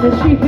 The She.